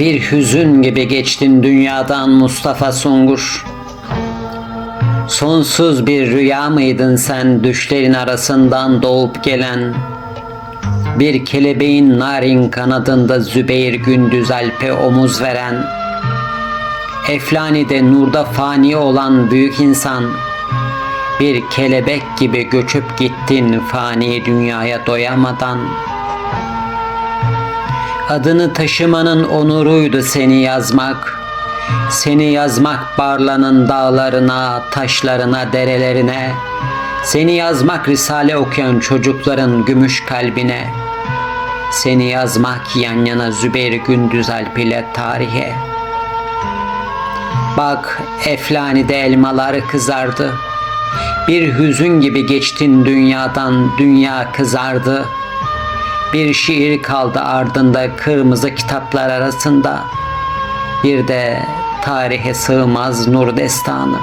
Bir hüzün gibi geçtin dünyadan Mustafa Sungur. Sonsuz bir rüya mıydın sen düşlerin arasından doğup gelen? Bir kelebeğin narin kanadında Zübeyir Gündüz Alp'e omuz veren, Eflani'de nurda fani olan büyük insan, bir kelebek gibi göçüp gittin fani dünyaya doyamadan. Adını taşımanın onuruydu seni yazmak. Seni yazmak Barla'nın dağlarına, taşlarına, derelerine. Seni yazmak Risale okuyan çocukların gümüş kalbine. Seni yazmak yan yana Zübeyir Gündüz Alp ile tarihe. Bak Eflani'de elmalar kızardı. Bir hüzün gibi geçtin dünyadan, dünya kızardı. Bir şiir kaldı ardında kırmızı kitaplar arasında. Bir de tarihe sığmaz nur destanı.